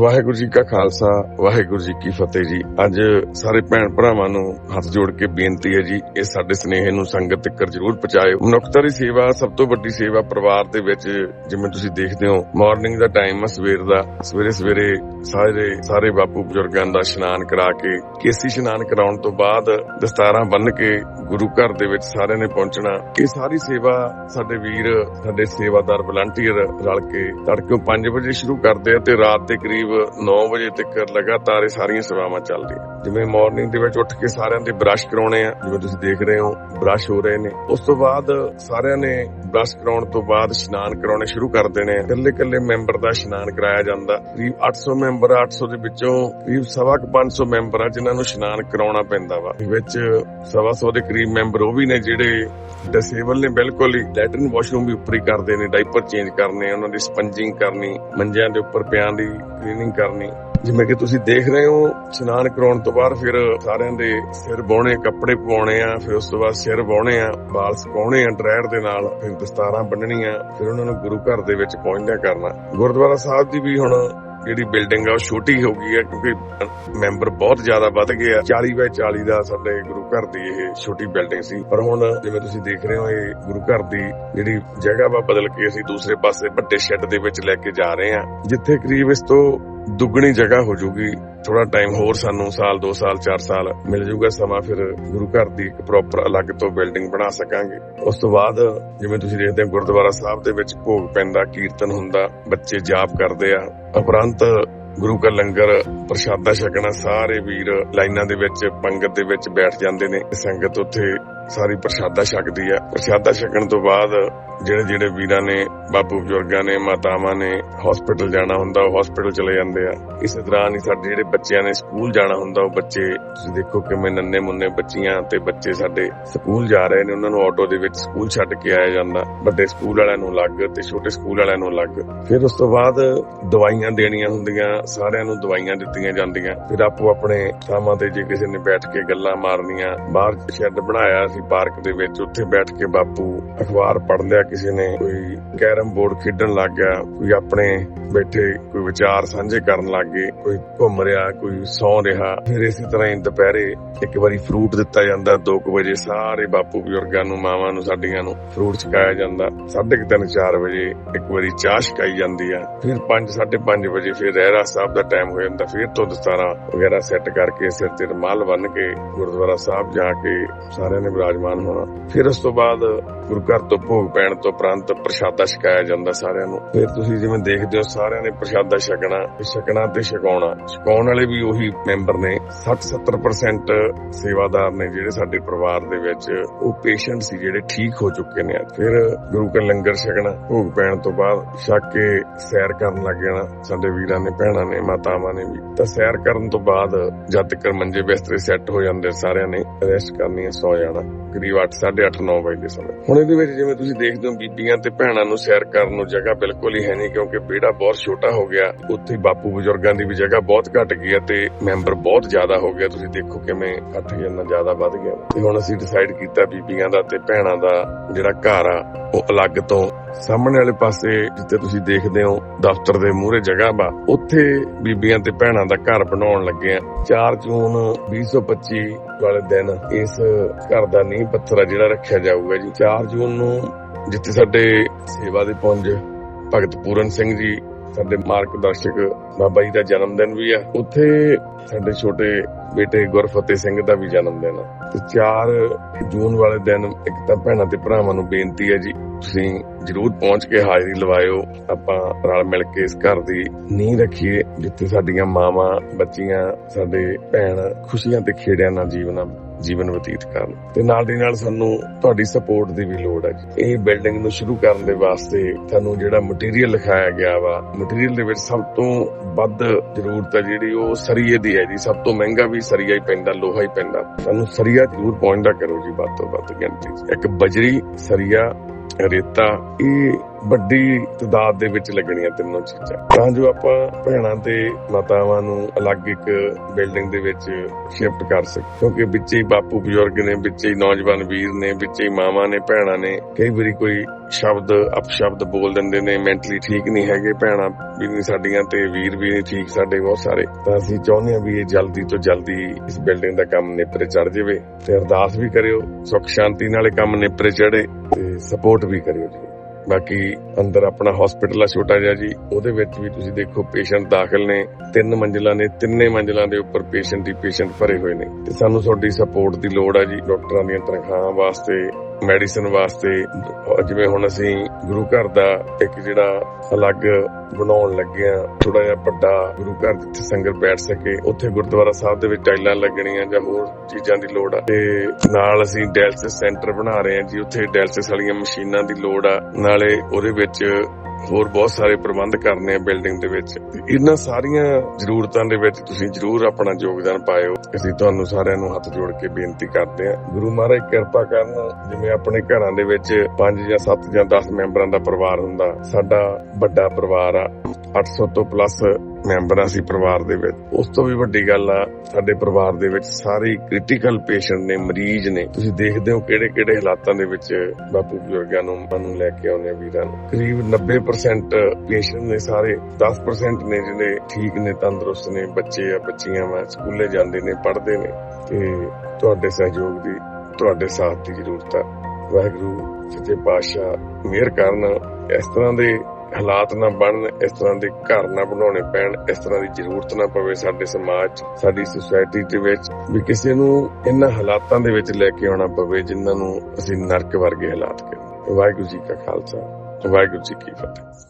ਵਾਹਿਗੁਰੂ ਜੀ ਕਾ ਖਾਲਸਾ, ਵਾਹਿਗੁਰੂ ਜੀ ਕੀ ਫਤਿਹ ਜੀ। ਅੱਜ ਸਾਰੇ ਭੈਣ ਭਰਾਵਾਂ ਨੂੰ ਹੱਥ ਜੋੜ ਕੇ ਬੇਨਤੀ ਹੈ ਜੀ, ਇਹ ਸਾਡੇ ਸਨੇਹ ਨੂੰ ਸੰਗਤ ਤੱਕ ਜਰੂਰ ਪਹੁੰਚਾਇਓ। ਮਨੁੱਖਤਾ ਦੀ ਸੇਵਾ, ਸਭ ਤੋਂ ਵੱਡੀ ਸੇਵਾ ਪਰਿਵਾਰ ਦੇ ਵਿੱਚ ਜਿਵੇਂ ਤੁਸੀਂ ਦੇਖਦੇ ਹੋ ਮਾਰਨਿੰਗ ਦਾ ਟਾਈਮ ਆ, ਸਵੇਰ ਦਾ। ਸਵੇਰੇ ਸਵੇਰੇ ਸਾਰੇ ਸਾਰੇ ਬਾਪੂ ਬਜ਼ੁਰਗਾਂ ਦਾ ਇਸ਼ਨਾਨ ਕਰਾ ਕੇ, ਕੇਸੀ ਇਸ਼ਨਾਨ ਕਰਾਉਣ ਤੋਂ ਬਾਅਦ ਦਸਤਾਰਾਂ ਬੰਨ ਕੇ ਗੁਰੂ ਘਰ ਦੇ ਵਿੱਚ ਸਾਰਿਆਂ ਨੇ ਪਹੁੰਚਣਾ। ਇਹ ਸਾਰੀ ਸੇਵਾ ਸਾਡੇ ਵੀਰ, ਸਾਡੇ ਸੇਵਾਦਾਰ ਵਲੰਟੀਅਰ ਰਲ ਕੇ ਤੜਕੇ 5 ਵਜੇ ਸ਼ੁਰੂ ਕਰਦੇ ਆ ਤੇ ਰਾਤ ਦੇ ਕਰੀਬ 9 ਵਜੇ ਤੱਕ ਲਗਾਤਾਰ ਇਹ ਸਾਰੀਆਂ ਸੇਵਾਵਾਂ ਚੱਲਦੀਆਂ ਜਿਵੇਂ ਮਾਰਨਿੰਗ ਦੇ ਵਿੱਚ ਉੱਠ ਕੇ ਸਾਰਿਆਂ ਦੇ ਬ੍ਰਸ਼ ਕਰਾਉਣੇ ਆ, ਜਿਵੇਂ ਤੁਸੀਂ ਦੇਖ ਰਹੇ ਹੋ ਬ੍ਰਸ਼ ਹੋ ਰਹੇ ਨੇ। ਉਸ ਤੋਂ ਬਾਅਦ ਸਾਰਿਆਂ ਨੇ ਬ੍ਰਸ਼ ਕਰਾਉਣ ਤੋਂ ਬਾਅਦ ਇਸ਼ਨਾਨ ਕਰਾਉਣੇ ਸ਼ੁਰੂ ਕਰਦੇ ਨੇ ਇਕੱਲੇ ਇਕੱਲੇ ਮੈਂਬਰ ਦਾ ਇਸ਼ਨਾਨ ਕਰਾਇਆ ਜਾਂਦਾ। ਕਰੀਬ 800 ਮੈਂਬਰ 800 ਦੇ ਵਿੱਚੋਂ ਕਰੀਬ 500 ਮੈਂਬਰ ਆ ਜਿਨ੍ਹਾਂ ਨੂੰ ਇਸ਼ਨਾਨ ਕਰਾਉਣਾ ਪੈਂਦਾ ਵਾ। ਵਿੱਚ ਸਵਾ ਸੌ ਦੇ ਕਰੀਬ ਮੈਂਬਰ ਉਹ ਵੀ ਨੇ ਜਿਹੜੇ ਡਿਸੇਬਲ ਨੇ ਬਿਲਕੁਲ ਹੀ। ਲੈਟਰਨ ਵਾਸ਼ਰੂਮ ਵੀ ਉੱਪਰ ਹੀ ਕਰਦੇ ਨੇ ਡਾਈਪਰ ਚੇਂਜ ਕਰਨੇ ਉਹਨਾਂ ਦੀ ਸਪੰਜਿੰਗ ਕਰਨੀ, ਮੰਜਿਆਂ ਦੇ ਉੱਪਰ ਪਿਆਂ ਦੀ ਕਲੀਨਿੰਗ ਕਰਨੀ। ਜਿਵੇਂ ਕਿ ਤੁਸੀਂ ਦੇਖ ਰਹੇ ਹੋ, ਇਸ਼ਨਾਨ ਕਰਾਉਣ ਤੋਂ ਬਾਅਦ ਫਿਰ ਸਾਰਿਆਂ ਦੇ ਸਿਰ ਬਾਉਣੇ ਕੱਪੜੇ ਪਵਾਉਣੇ ਆ, ਫਿਰ ਉਸ ਤੋਂ ਬਾਅਦ ਸਿਰ ਬਾਉਣੇ ਆ ਵਾਲ ਸੁਕਾਉਣੇ ਆ ਡਰਾਇਰ ਦੇ ਨਾਲ ਫਿਰ ਦਸਤਾਰਾਂ ਬੰਨਣੀਆਂ, ਫਿਰ ਉਹਨਾਂ ਨੂੰ ਗੁਰੂ ਘਰ ਦੇ ਵਿੱਚ ਪਹੁੰਚਦਿਆਂ ਕਰਨਾ। ਗੁਰਦੁਆਰਾ ਸਾਹਿਬ ਦੀ ਵੀ ਹੁਣ ਜਿਹੜੀ ਬਿਲਡਿੰਗ ਆ, ਉਹ ਛੋਟੀ ਹੋ ਗਈ ਹੈ ਕਿਉਂਕਿ ਮੈਂਬਰ ਬਹੁਤ ਜ਼ਿਆਦਾ ਵੱਧ ਗਏ ਆ। 40 ਬਾਈ 40 ਦਾ ਸਾਡੇ ਗੁਰੂ ਘਰ ਦੀ ਇਹ ਛੋਟੀ ਬਿਲਡਿੰਗ ਸੀ। ਪਰ ਹੁਣ ਜਿਵੇਂ ਤੁਸੀਂ ਦੇਖ ਰਹੇ ਹੋ, ਇਹ ਗੁਰੂ ਘਰ ਦੀ ਜਿਹੜੀ ਜਗ੍ਹਾ ਵਾ, ਬਦਲ ਕੇ ਅਸੀਂ ਦੂਸਰੇ ਪਾਸੇ ਵੱਡੇ ਸ਼ੈੱਡ ਦੇ ਵਿੱਚ ਲੈ ਕੇ ਜਾ ਰਹੇ ਆ। ਜਿੱਥੇ ਕਰੀਬ ਇਸ ਤੋਂ ਦੁੱਗਣੀ ਜਗ੍ਹਾ ਹੋ ਜਾਊਗੀ ਥੋੜਾ ਟਾਈਮ ਹੋਰ ਸਾਨੂੰ ਸਾਲ 2 ਸਾਲ 4 ਸਾਲ ਮਿਲ ਜਾਊਗਾ ਸਮਾਂ, ਫਿਰ ਗੁਰੂ ਘਰ ਦੀ ਇੱਕ ਪ੍ਰੋਪਰ ਅਲੱਗ ਤੋਂ ਬਿਲਡਿੰਗ ਬਣਾ ਸਕਾਂਗੇ। ਉਸ ਤੋਂ ਬਾਅਦ ਜਿਵੇਂ ਤੁਸੀਂ ਦੇਖਦੇ ਹੋ ਗੁਰਦੁਆਰਾ ਸਾਹਿਬ ਦੇ ਵਿੱਚ ਭੋਗ ਪੈਂਦਾ, ਕੀਰਤਨ ਹੁੰਦਾ, ਬੱਚੇ ਜਾਪ ਕਰਦੇ ਆ। ਉਪਰੰਤ ਗੁਰੂ ਕਾ ਲੰਗਰ, ਪ੍ਰਸ਼ਾਦਾ ਛਕਣਾ, ਸਾਰੇ ਵੀਰ ਲਾਈਨਾਂ ਦੇ ਵਿੱਚ, ਪੰਗਤ ਦੇ ਵਿੱਚ ਬੈਠ ਜਾਂਦੇ ਨੇ। ਸੰਗਤ ਉੱਥੇ ਸਾਰੀ ਪ੍ਰਸ਼ਾਦਾ ਛਕਦੀ ਆ। ਪ੍ਰਸ਼ਾਦਾ ਛਕਣ ਤੋਂ ਬਾਅਦ ਜਿਹੜੇ ਜਿਹੜੇ ਵੀਰਾਂ ਨੇ, ਬਾਪੂ ਬਜ਼ੁਰਗਾਂ ਨੇ, ਮਾਤਾਵਾਂ ਨੇ ਹਸਪੀਟਲ ਜਾਣਾ ਹੁੰਦਾ, ਉਹ ਹਸਪੀਟਲ ਚਲੇ ਜਾਂਦੇ ਆ। ਇਸੇ ਦੌਰਾਨ ਹੀ ਸਾਡੇ ਜਿਹੜੇ ਬੱਚਿਆਂ ਨੇ ਸਕੂਲ ਜਾਣਾ ਹੁੰਦਾ, ਉਹ ਬੱਚੇ, ਤੁਸੀਂ ਦੇਖੋ ਕਿਵੇਂ ਨੰਨੇ ਮੁੰਨੇ ਬੱਚੀਆਂ ਤੇ ਬੱਚੇ ਸਾਡੇ ਸਕੂਲ ਜਾ ਰਹੇ ਨੇ, ਉਹਨਾਂ ਨੂੰ ਆਟੋ ਦੇ ਵਿੱਚ ਸਕੂਲ ਛੱਡ ਕੇ ਆਇਆ ਜਾਂਦਾ। ਵੱਡੇ ਸਕੂਲ ਵਾਲਿਆਂ ਨੂੰ ਅਲੱਗ ਤੇ ਛੋਟੇ ਸਕੂਲ ਵਾਲਿਆਂ ਨੂੰ ਅਲੱਗ। ਫਿਰ ਉਸ ਤੋਂ ਬਾਅਦ ਦਵਾਈਆਂ ਦੇਣੀਆਂ ਹੁੰਦੀਆਂ ਸਾਰਿਆਂ ਨੂੰ ਦਵਾਈਆਂ ਦਿੱਤੀਆਂ ਜਾਂਦੀਆਂ। ਫਿਰ ਆਪੋ ਆਪਣੇ ਥਾਵਾਂ ਤੇ ਜੇ ਕਿਸੇ ਨੇ ਬੈਠ ਕੇ ਗੱਲਾਂ ਮਾਰਨੀਆਂ, ਬਾਹਰ ਸ਼ੈੱਡ ਬਣਾਇਆ ਸੀ ਪਾਰਕ ਦੇ ਵਿੱਚ, ਉੱਥੇ ਬੈਠ ਕੇ ਬਾਪੂ ਅਖਬਾਰ ਪੜ੍ਹ ਲਿਆ ਕਿਸੇ ਨੇ ਕੋਈ ਕੈਰਮ ਬੋਰਡ ਖੇਡਣ ਲੱਗ ਗਿਆ, ਕੋਈ ਆਪਣੇ ਬੈਠੇ, ਕੋਈ ਵਿਚਾਰ ਸਾਂਝੇ ਕਰਨ ਲੱਗ ਗਏ, ਕੋਈ ਘੁੰਮ ਰਿਹਾ, ਕੋਈ ਸੌ ਰਿਹਾ। ਫਿਰ ਇਸੇ ਤਰ੍ਹਾਂ ਹੀ ਦੁਪਹਿਰੇ ਇੱਕ ਵਾਰੀ ਫਰੂਟ ਦਿੱਤਾ ਜਾਂਦਾ 2 ਵਜੇ ਸਾਰੇ ਬਾਪੂ ਬਜ਼ੁਰਗਾਂ ਨੂੰ, ਮਾਵਾਂ ਨੂੰ, ਸਾਡੀਆਂ ਨੂੰ ਫਰੂਟ ਛਕਾਇਆ ਜਾਂਦਾ। 3:30 4 ਵਜੇ ਇੱਕ ਵਾਰੀ ਚਾਹ ਛਕਾਈ ਜਾਂਦੀ ਆ। ਫਿਰ 5 5:30 ਵਜੇ ਫਿਰ ਰਹਿਰਾ ਸਾਹਿਬ ਦਾ ਟਾਈਮ ਹੋ ਜਾਂਦਾ, ਫਿਰ ਤੋਂ ਦਸਤਾਰਾ ਵਗੈਰਾ ਸੈੱਟ ਕਰਕੇ ਸਿਰ ਤੇ ਰਮਾਲ ਬੰਨ ਕੇ ਗੁਰਦੁਆਰਾ ਸਾਹਿਬ ਜਾ ਕੇ ਸਾਰਿਆਂ ਨੇ ਵਿਰਾਜਮਾਨ ਹੋਣਾ। ਫਿਰ ਉਸ ਤੋਂ ਬਾਅਦ ਗੁਰੂ ਘਰ ਤੋਂ ਭੋਗ ਪੈਣ ਤੋਂ ਉਪਰੰਤ ਪ੍ਰਸ਼ਾਦਾ ਛਕਾਇਆ ਜਾਂਦਾ ਸਾਰਿਆਂ ਨੂੰ। ਫਿਰ ਤੁਸੀਂ ਜਿਵੇਂ ਦੇਖਦੇ ਹੋ ਸਾਰਿਆਂ ਨੇ ਪ੍ਰਸ਼ਾਦਾ ਛਕਣਾ ਛਕਣਾ ਤੇ ਛਕਾਉਣਾ। ਛਕਾਉਣ ਵਾਲੇ ਵੀ ਉਹੀ ਮੈਂਬਰ ਨੇ। 60-70% ਸੇਵਾਦਾਰ ਨੇ ਜਿਹੜੇ ਸਾਡੇ ਪਰਿਵਾਰ ਦੇ ਵਿੱਚ। ਉਹ ਪੇਸ਼ੈਂਟ ਸੀ ਜਿਹੜੇ ਠੀਕ ਹੋ ਚੁੱਕੇ ਨੇ। ਫਿਰ ਗੁਰੂ ਕਾ ਲੰਗਰ ਛਕਣਾ, ਭੋਗ ਪੈਣ ਤੋਂ ਬਾਅਦ ਛਕ ਕੇ ਸੈਰ ਕਰਨ ਲੱਗ ਜਾਣਾ। ਸਾਡੇ ਵੀਰਾਂ ਨੇ, ਭੈਣਾਂ ਨੇ, ਮਾਤਾਵਾਂ ਨੇ ਵੀ। ਤਾਂ ਸੈਰ ਕਰਨ ਤੋਂ ਬਾਅਦ ਜਦ ਤੱਕ ਮੰਜੇ ਬਿਸਤਰੇ ਸੈੱਟ ਹੋ ਜਾਂਦੇ ਸਾਰਿਆਂ ਨੇ ਰੈਸਟ ਕਰਨੀ ਹੈ ਸੌ ਜਾਣਾ। ਕਰੀਬ 8:30 9 ਵਜੇ ਦੇ ਸਮੇਂ। ਹੁਣ ਇਹਦੇ ਵਿੱਚ ਜਿਵੇਂ ਤੁਸੀਂ ਦੇਖਦੇ ਹੋ, ਬੀਬੀਆਂ ਤੇ ਭੈਣਾਂ ਨੂੰ ਸੈਰ ਕਰਨ ਨੂੰ ਜਗ੍ਹਾ ਬਿਲਕੁਲ ਹੀ ਹੈ ਨਹੀਂ, ਕਿਉਂਕਿ ਵਿਹੜਾ ਬਹੁਤ ਛੋਟਾ ਹੋ ਗਿਆ। ਉੱਥੇ ਬਾਪੂ ਬਜ਼ੁਰਗਾਂ ਦੀ ਵੀ ਜਗ੍ਹਾ ਬਹੁਤ ਘਟ ਗਈ ਹੈ ਤੇ ਮੈਂਬਰ ਬਹੁਤ ਜ਼ਿਆਦਾ ਹੋ ਗਿਆ ਤੁਸੀਂ ਦੇਖੋ ਕਿਵੇਂ ਇਕੱਠ ਜਿੰਨਾ ਜ਼ਿਆਦਾ ਵੱਧ ਗਿਆ। ਤੇ ਹੁਣ ਅਸੀਂ ਡਿਸਾਈਡ ਕੀਤਾ ਬੀਬੀਆਂ ਦਾ ਤੇ ਭੈਣਾਂ ਦਾ ਜਿਹੜਾ ਘਰ ਆ, ਉਹ ਅਲੱਗ ਤੋਂ ਸਾਹਮਣੇ ਵਾਲੇ ਪਾਸੇ ਜਿੱਥੇ ਤੁਸੀਂ ਦੇਖਦੇ ਹੋ ਦਫ਼ਤਰ ਦੇ ਮੂਹਰੇ ਜਗ੍ਹਾ ਵਾ, ਉੱਥੇ ਬੀਬੀਆਂ ਤੇ ਭੈਣਾਂ ਦਾ ਘਰ ਬਣਾਉਣ ਲੱਗੇ ਆ। 4 ਜੂਨ 2025 ਵਾਲੇ ਦਿਨ ਇਸ ਘਰ ਦਾ ਨੀਂਹ ਪੱਥਰ ਆ ਜਿਹੜਾ ਰੱਖਿਆ ਜਾਊਗਾ ਜੀ। 4 ਜੂਨ ਨੂੰ ਜਿੱਥੇ ਸਾਡੇ ਸੇਵਾ ਦੇ ਪੁੰਜ ਭਗਤ ਪੂਰਨ ਸਿੰਘ ਜੀ ਸਾਡੇ ਮਾਰਗਦਰਸ਼ਕ ਬਾਬਾ ਜੀ ਦਾ ਜਨਮ ਦਿਨ ਵੀ ਆ। ਉੱਥੇ ਸਾਡੇ ਛੋਟੇ ਬੇਟੇ ਗੁਰਫਤਿਹ ਸਿੰਘ ਦਾ ਵੀ ਜਨਮ ਦਿਨ ਆ। ਤੇ 4 ਜੂਨ ਵਾਲੇ ਦਿਨ ਇੱਕ ਤਾਂ ਭੈਣਾਂ ਤੇ ਭਰਾਵਾਂ ਨੂੰ ਬੇਨਤੀ ਹੈ ਜੀ, ਤੁਸੀਂ ਜਰੂਰ ਪਹੁੰਚ ਕੇ ਹਾਜ਼ਰੀ ਲਵਾਇਓ। ਆਪਾਂ ਰਲ ਮਿਲ ਕੇ ਇਸ ਘਰ ਦੀ ਨੀਂਹ ਰੱਖੀਏ, ਜਿੱਥੇ ਸਾਡੀਆਂ ਮਾਵਾਂ, ਬੱਚੀਆਂ, ਸਾਡੇ ਭੈਣ ਖੁਸ਼ੀਆਂ ਤੇ ਖੇੜਿਆਂ ਨਾਲ ਜੀਵਨ ਜੀਵਨ ਬਤੀਤ ਕਰਨ। ਤੇ ਨਾਲ ਦੀ ਨਾਲ ਸਾਨੂੰ ਤੁਹਾਡੀ ਸਪੋਰਟ ਦੀ ਵੀ ਲੋੜ ਹੈ ਇਹ ਬਿਲਡਿੰਗ ਨੂੰ ਸ਼ੁਰੂ ਕਰਨ ਦੇ ਵਾਸਤੇ ਤੁਹਾਨੂੰ ਜਿਹੜਾ ਮਟੀਰੀਅਲ ਲਿਖਾਇਆ ਗਿਆ ਵਾ ਮਟੀਰੀਅਲ ਦੇ ਵਿੱਚ ਸਭ ਤੋਂ ਵੱਧ ਜ਼ਰੂਰਤ ਹੈ ਜਿਹੜੀ ਉਹ ਸਰੀਏ ਦੀ ਹੈ ਜੀ। ਸਭ ਤੋਂ ਮਹਿੰਗਾ ਵੀ ਸਰੀਆ ਹੀ ਪੈਂਦਾ, ਲੋਹਾ ਹੀ ਪੈਂਦਾ। ਸਾਨੂੰ ਸਰੀਆ ਜ਼ਰੂਰ ਪਹੁੰਚਦਾ ਕਰੋ ਜੀ ਵੱਧ ਤੋਂ ਵੱਧ ਗਿਣਤੀ 'ਚ। ਇੱਕ ਬਜਰੀ, ਸਰੀਆ, ਰੇਤਾ, ਇਹ ਵੱਡੀ ਤਦਾਦ ਦੇ ਵਿੱਚ ਲੱਗਣੀਆਂ ਤਿੰਨੋਂ ਚੀਜ਼ਾਂ। ਤਾਂ ਜੋ ਆਪਾਂ ਭੈਣਾਂ ਤੇ ਮਾਤਾਵਾਂ ਨੂੰ ਅਲੱਗ ਇੱਕ ਬਿਲਡਿੰਗ ਦੇ ਵਿੱਚ ਸ਼ਿਫਟ ਕਰ ਸਕੀਏ। ਕਿਉਂਕਿ ਵਿੱਚ ਹੀ ਬਾਪੂ ਬਜ਼ੁਰਗ ਨੇ, ਵਿੱਚ ਹੀ ਨੌਜਵਾਨ ਵੀਰ ਨੇ, ਵਿੱਚ ਹੀ ਮਾਵਾਂ ਨੇ, ਭੈਣਾਂ ਨੇ। ਕਈ ਵਾਰੀ ਕੋਈ ਸ਼ਬਦ, ਅਪਸ਼ਬਦ ਬੋਲ ਦਿੰਦੇ ਨੇ, ਮੈਂਟਲੀ ਠੀਕ ਨਹੀਂ ਹੈਗੇ, ਭੈਣਾਂ ਵੀ ਨਹੀਂ ਸਾਡੀਆਂ ਤੇ ਵੀਰ ਵੀ ਨਹੀਂ ਠੀਕ, ਸਾਡੇ ਬਹੁਤ ਸਾਰੇ। ਤਾਂ ਅਸੀਂ ਚਾਹੁੰਦੇ ਹਾਂ ਵੀ ਇਹ ਜਲਦੀ ਤੋਂ ਜਲਦੀ ਇਸ ਬਿਲਡਿੰਗ ਦਾ ਕੰਮ ਨੇਪਰੇ ਚੜ ਜਾਵੇ। ਤੇ ਅਰਦਾਸ ਵੀ ਕਰਿਓ ਸੁੱਖ ਸ਼ਾਂਤੀ ਨਾਲ ਕੰਮ ਨੇਪਰੇ ਚੜੇ ਤੇ ਸਪੋਰਟ ਵੀ ਕਰਿਓ ਜੀ। ਬਾਕੀ ਅੰਦਰ ਆਪਣਾ ਹਸਪੀਟਲ ਆ, ਛੋਟਾ ਜਿਹਾ ਜੀ, ਉਹਦੇ ਵਿੱਚ ਵੀ ਤੁਸੀਂ ਦੇਖੋ ਪੇਸ਼ੈਂਟ ਦਾਖਲ ਨੇ, ਤਿੰਨ ਮੰਜ਼ਿਲਾਂ ਨੇ, ਤਿੰਨੇ ਮੰਜ਼ਿਲਾਂ ਦੇ ਉੱਪਰ ਪੇਸ਼ੈਂਟ ਹੀ ਪੇਸ਼ੈਂਟ ਭਰੇ ਹੋਏ ਨੇ। ਤੇ ਸਾਨੂੰ ਤੁਹਾਡੀ ਸਪੋਰਟ ਦੀ ਲੋੜ ਆ ਜੀ, ਡਾਕਟਰਾਂ ਦੀਆਂ ਤਨਖਾਹਾਂ ਵਾਸਤੇ ਮੈਡੀਸਨ ਵਾਸਤੇ ਜਿਵੇਂ ਹੁਣ ਅਸੀਂ ਗੁਰੂ ਘਰ ਦਾ ਇੱਕ ਜਿਹੜਾ ਅਲੱਗ ਬਣਾਉਣ ਲੱਗੇ ਆ ਥੋੜਾ ਜਿਹਾ ਵੱਡਾ ਗੁਰੂ ਘਰ ਜਿੱਥੇ ਸੰਗਤ ਬੈਠ ਸਕੇ, ਉੱਥੇ ਗੁਰਦੁਆਰਾ ਸਾਹਿਬ ਦੇ ਵਿੱਚ ਟਾਈਲਾਂ ਲੱਗਣੀਆਂ ਜਾਂ ਹੋਰ ਚੀਜ਼ਾਂ ਦੀ ਲੋੜ ਆ। ਤੇ ਨਾਲ ਅਸੀਂ ਡਾਇਲਸਿਸ ਸੈਂਟਰ ਬਣਾ ਰਹੇ ਆ ਜੀ, ਉੱਥੇ ਡਾਇਲਸਿਸ ਵਾਲੀਆਂ ਮਸ਼ੀਨਾਂ ਦੀ ਲੋੜ ਆ। ਨਾਲੇ ਉਹਦੇ ਵਿੱਚ ਹੋਰ ਬਹੁਤ ਸਾਰੇ ਪ੍ਰਬੰਧ ਕਰਨੇ ਆ ਬਿਲਡਿੰਗ ਦੇ ਵਿੱਚ। ਇਹਨਾਂ ਸਾਰੀਆਂ ਜ਼ਰੂਰਤਾਂ ਦੇ ਵਿੱਚ ਤੁਸੀਂ ਜ਼ਰੂਰ ਆਪਣਾ ਯੋਗਦਾਨ ਪਾਇਓ। ਅਸੀਂ ਤੁਹਾਨੂੰ ਸਾਰਿਆਂ ਨੂੰ ਹੱਥ ਜੋੜ ਕੇ ਬੇਨਤੀ ਕਰਦੇ ਆ ਗੁਰੂ ਮਹਾਰਾਜ ਕਿਰਪਾ ਕਰਨ, ਜਿਵੇਂ ਆਪਣੇ ਘਰਾਂ ਦੇ ਵਿੱਚ 5 ਜਾਂ 7 ਜਾਂ 10 ਮੈਂਬਰਾਂ ਦਾ ਪਰਿਵਾਰ ਹੁੰਦਾ, ਸਾਡਾ ਵੱਡਾ ਪਰਿਵਾਰ ਆ। 800 ਤੋਂ ਪਲੱਸ ਮੈਂਬਰ ਸੀ ਪਰਿਵਾਰ ਦੇ ਵਿੱਚ। ਉਸ ਤੋਂ ਵੀ ਵੱਡੀ ਗੱਲ ਆ, ਸਾਡੇ ਪਰਿਵਾਰ ਦੇ ਵਿੱਚ ਸਾਰੇ ਕ੍ਰਿਟੀਕਲ ਪੇਸ਼ੈਂਟ ਨੇ, ਮਰੀਜ਼ ਨੇ। ਤੁਸੀਂ ਦੇਖਦੇ ਹੋ ਕਿਹੜੇ ਕਿਹੜੇ ਹਾਲਾਤਾਂ ਦੇ ਵਿੱਚ ਬਾਪੂ ਬਜ਼ੁਰਗਾਂ ਨੂੰ ਨੂੰ ਲੈ ਕੇ ਆਉਂਦੇ ਵੀਰਾਂ ਨੂੰ। ਕਰੀਬ 90% ਪੇਸ਼ੈਂਟ ਨੇ ਸਾਰੇ 10% ਨੇ ਜਿਹੜੇ ਠੀਕ ਨੇ, ਤੰਦਰੁਸਤ ਨੇ, ਬੱਚੇ ਆ, ਬੱਚੀਆਂ ਵਾ, ਸਕੂਲੇ ਜਾਂਦੇ ਨੇ, ਪੜ੍ਹਦੇ ਨੇ। ਤੇ ਤੁਹਾਡੇ ਸਹਿਯੋਗ ਦੀ, ਤੁਹਾਡੇ ਸਾਥ ਦੀ ਜ਼ਰੂਰਤ ਆ। ਵਾਹਿਗੁਰੂ, ਸੱਚੇ ਪਾਤਸ਼ਾਹ, ਮਿਹਰ ਕਰਨ। ਇਸ ਤਰ੍ਹਾਂ ਦੇ ਹਾਲਾਤ ਨਾ ਬਣਨ ਇਸ ਤਰ੍ਹਾਂ ਦੇ ਘਰ ਨਾ ਬਣਾਉਣੇ ਪੈਣ ਇਸ ਤਰ੍ਹਾਂ ਦੀ ਜ਼ਰੂਰਤ ਨਾ ਪਵੇ ਸਾਡੇ ਸਮਾਜ 'ਚ, ਸਾਡੀ ਸੁਸਾਇਟੀ ਦੇ ਵਿੱਚ ਵੀ ਕਿਸੇ ਨੂੰ ਇਹਨਾਂ ਹਾਲਾਤਾਂ ਦੇ ਵਿੱਚ ਲੈ ਕੇ ਆਉਣਾ ਪਵੇ ਜਿਨ੍ਹਾਂ ਨੂੰ ਅਸੀਂ ਨਰਕ ਵਰਗੇ ਹਾਲਾਤ ਕਹਿੰਦੇ ਵਾਹਿਗੁਰੂ ਜੀ ਕਾ ਖਾਲਸਾ ਵਾਹਿਗੁਰੂ ਜੀ ਕੀ ਫਤਿਹ।